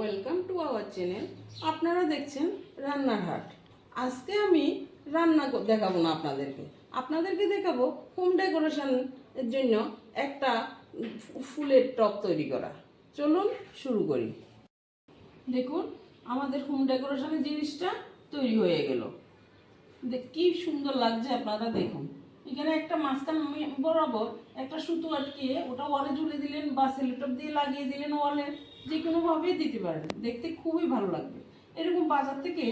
Welcome to our channel আপনারা দেখছেন রান্নার হাট আজকে আমি রান্না দেখাবো না আপনাদেরকে। আপনাদেরকে দেখাবো হোম ডেকোরেশনের জন্য একটা ফুলের টপ তৈরি করা। চলুন শুরু করি। দেখুন, আমাদের হোম ডেকোরেশনের জিনিসটা তৈরি হয়ে গেল। কি সুন্দর লাগছে আপনারা দেখুন। এখানে একটা মাঝখান বরাবর একটা সুতো আটকিয়ে ওটা ওয়ালে ঝুলে দিলেন বা সেলোটপ দিয়ে লাগিয়ে দিলেন ওয়ালে যে কোনোভাবেই দিতে পারেন। দেখতে খুবই ভালো লাগবে। এরকম বাজার থেকে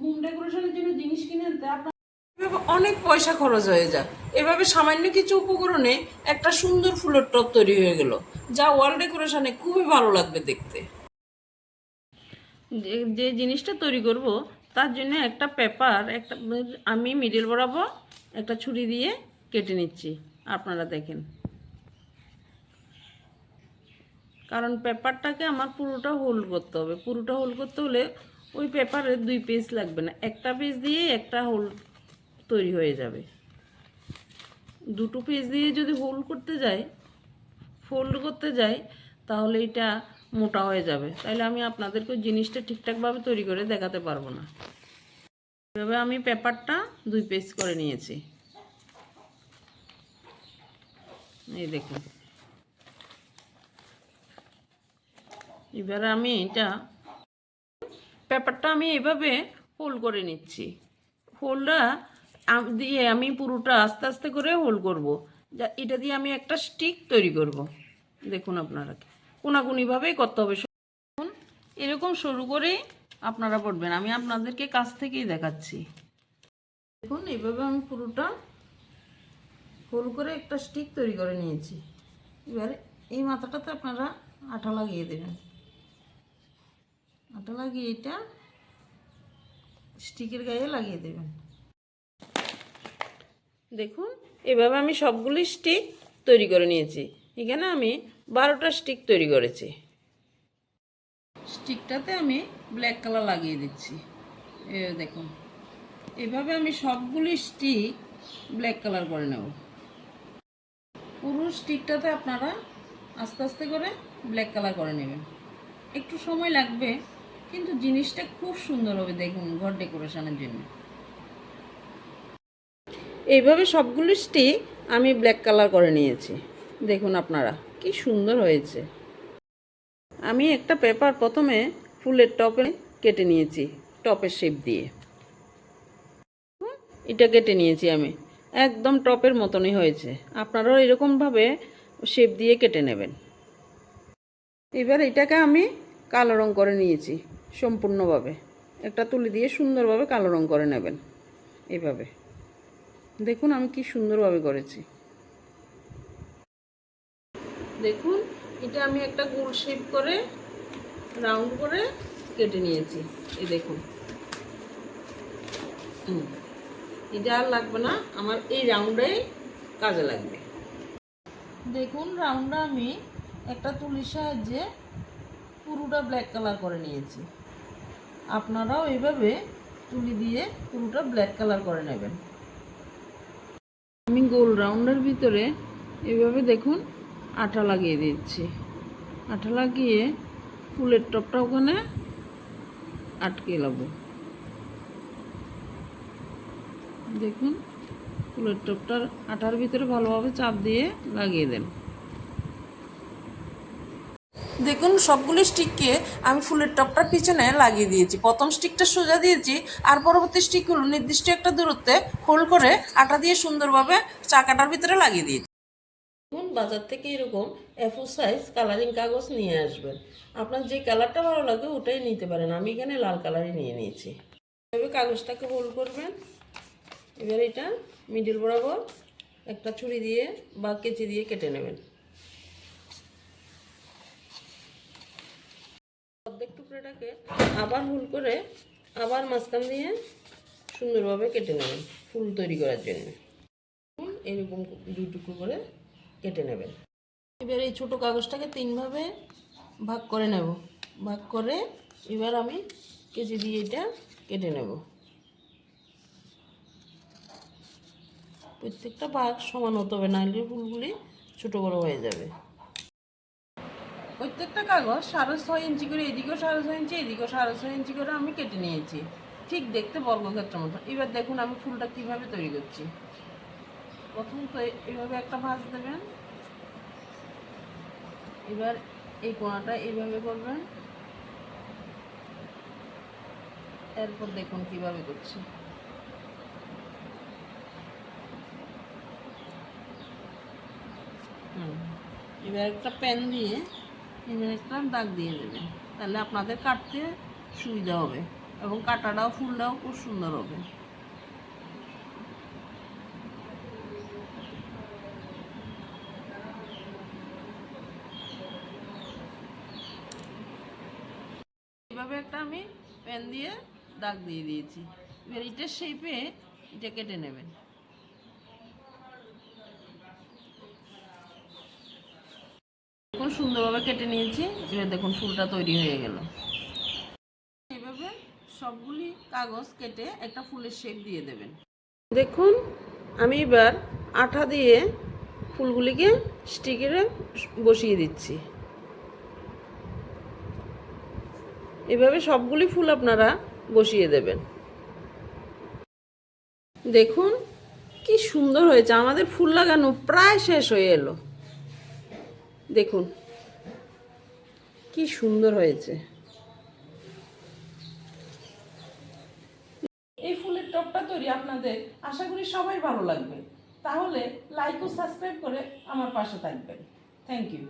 হোম ডেকোরেশনের জন্য জিনিস কিনে আনতে আপনার অনেক পয়সা খরচ হয়ে যায়। এভাবে সামান্য কিছু উপকরণে একটা সুন্দর ফুলের টপ তৈরি হয়ে গেল, যা ওয়াল ডেকোরেশনে খুবই ভালো লাগবে দেখতে। যে জিনিসটা তৈরি করব তার জন্য একটা পেপার, একটা আমি মিডিল বরাবর একটা ছুরি দিয়ে কেটে নিচ্ছি, আপনারা দেখেন। কারণ পেপারটাকে আমার পুরোটা হোল্ড করতে হবে। পুরোটা হোল্ড করতে হলে ওই পেপারে দুই পেজ লাগবে না। একটা পেজ দিয়ে একটা হোল তৈরি হয়ে যাবে। দুটো পেজ দিয়ে যদি হোল্ড করতে যাই ফোল্ড করতে যাই, তাহলে এটা মোটা হয়ে যাবে। তাহলে আমি আপনাদেরকে জিনিসটা ঠিকঠাকভাবে তৈরি করে দেখাতে পারব না। এভাবে আমি পেপারটা দুই পেজ করে নিয়েছি। এই দেখুন। এবারে আমি এটা পেপারটা আমি এভাবে হোল্ড করে নিচ্ছি। হোলটা দিয়ে আমি পুরোটা আস্তে আস্তে করে হোল্ড করব। যা, এটা দিয়ে আমি একটা স্টিক তৈরি করব। দেখুন আপনারা। কোনাকুনিভাবেই করতে হবে। এরকম শুরু করেই আপনারা পড়বেন। আমি আপনাদেরকে কাছ থেকেই দেখাচ্ছি। দেখুন, এইভাবে আমি পুরোটা হোল করে একটা স্টিক তৈরি করে নিয়েছি। এবারে এই মাথাটাতে আপনারা আঠা লাগিয়ে দেবেন। আটা লাগিয়ে এটা স্টিকের গায়ে লাগিয়ে দেবেন। দেখুন, এভাবে আমি সবগুলি স্টিক তৈরি করে নিয়েছি। এখানে আমি বারোটা স্টিক তৈরি করেছি। স্টিকটাতে আমি ব্ল্যাক কালার লাগিয়ে দিচ্ছি। এ দেখুন এভাবে আমি সবগুলি স্টিক ব্ল্যাক কালার করে নেব। পুরো স্টিকটাতে আপনারা আস্তে আস্তে করে ব্ল্যাক কালার করে নেবেন। একটু সময় লাগবে কিন্তু জিনিসটা খুব সুন্দর হবে দেখুন ঘর ডেকোরেশনের জন্য। এইভাবে সবগুলো স্টিক আমি ব্ল্যাক কালার করে নিয়েছি। দেখুন আপনারা, কি সুন্দর হয়েছে। আমি একটা পেপার প্রথমে ফুলের টপে কেটে নিয়েছি, টপের শেপ দিয়ে। এটা কেটে নিয়েছি আমি, একদম টপের মতনই হয়েছে। আপনারাও এরকমভাবে শেপ দিয়ে কেটে নেবেন। এবার এটাকে আমি কালো রং করে নিয়েছি, সম্পূর্ণভাবে। একটা তুলি দিয়ে সুন্দরভাবে কালো রং করে নেবেন, এভাবে। দেখুন আমি কি সুন্দরভাবে করেছি। দেখুন, এটা আমি একটা গোল শেপ করে রাউন্ড করে কেটে নিয়েছি। এই দেখুন। এটা আর লাগবে না, আমার এই রাউন্ডে কাজে লাগবে। দেখুন রাউন্ডটা আমি একটা তুলির সাহায্যে পুরোটা ব্ল্যাক কালার করে নিয়েছি। আপনারাও এইভাবে তুলি দিয়ে পুরোটা ব্ল্যাক কালার করে নেবেন। আমি গোল রাউন্ডের ভিতরে এভাবে দেখুন আঠা লাগিয়ে দিচ্ছি। আঠা লাগিয়ে ফুলের টপটা ওখানে আটকে নেব দেখুন, ফুলের টপটার আঠার ভিতরে ভালোভাবে চাপ দিয়ে লাগিয়ে দেন। দেখুন, সবগুলি স্টিককে আমি ফুলের টপটার পিছনে লাগিয়ে দিয়েছি। প্রথম স্টিকটা সোজা দিয়েছি, আর পরবর্তী স্টিকগুলো নির্দিষ্ট একটা দূরত্বে হোল্ড করে আটা দিয়ে সুন্দরভাবে চাকাটার ভিতরে লাগিয়ে দিয়েছি। বাজার থেকে এরকম এফো সাইজ কালারিং কাগজ নিয়ে আসবেন। আপনার যে কালারটা ভালো লাগে ওটাই নিতে পারেন। আমি এখানে লাল কালারই নিয়ে নিয়েছি। এভাবে কাগজটাকে হোল্ড করবেন। এবার এটা মিডিল বরাবর একটা ছুরি দিয়ে বা কেচি দিয়ে কেটে নেবেন। অর্ধেক টুকরোটাকে আবার হুল করে আবার মাঝখান দিয়ে সুন্দরভাবে কেটে নেবেন ফুল তৈরি করার জন্য। এরকম দুই টুকরো করে কেটে নেবেন। এবার এই ছোটো কাগজটাকে তিনভাবে ভাগ করে নেব। ভাগ করে এবার আমি কেজি দিয়ে এটা কেটে নেব। প্রত্যেকটা ভাগ সমান হতে হবে, নাহলে ফুলগুলি ছোটো বড়ো হয়ে যাবে। প্রত্যেকটা কাগজ সাড়ে ছয় ইঞ্চি করে, এদিকেও সাড়ে ছয় ইঞ্চি, এদিকেও সাড়ে ছয় ইঞ্চি করে আমি কেটে নিয়েছি। ঠিক দেখতে বর্গক্ষেত্রের মতো। এবার দেখুন আমি ফুলটা কীভাবে তৈরি করছি। প্রথম তো এইভাবে একটা ভাঁজ দেবেন। এবার এই কোণাটা এইভাবে করবেন। এরপর দেখুন কীভাবে করছি। এবার একটা পেন দিয়ে এবার একটা দাগ দিয়ে দেবেন। তাহলে আপনাদের কাটতে সুবিধা হবে এবং কাটাটাও, ফুলটাও খুব সুন্দর হবে। এভাবে একটা আমি পেন দিয়ে দাগ দিয়ে দিয়েছি। এবার ইটের শেপে এটা কেটে নেবেন। দেখুন সুন্দরভাবে কেটে নিয়েছি, এবার দেখুন ফুলটা তৈরি হয়ে গেল। এভাবে সবগুলি কাগজ কেটে একটা ফুলের শেপ দিয়ে দেবেন। দেখুন, আমি এবার আঠা দিয়ে ফুলগুলিকে স্টিকারে বসিয়ে দিচ্ছি। এভাবে সবগুলি ফুল আপনারা বসিয়ে দেবেন। দেখুন, কি সুন্দর হয়েছে। আমাদের ফুল লাগানো প্রায় শেষ হয়ে এলো। দেখুন, কি সুন্দর হয়েছে। এই ফুলের টপটা তৈরি আপনাদের আশা করি সবাই ভালো লাগবে। তাহলে লাইক ও সাবস্ক্রাইব করে আমার পাশে থাকবেন। Thank you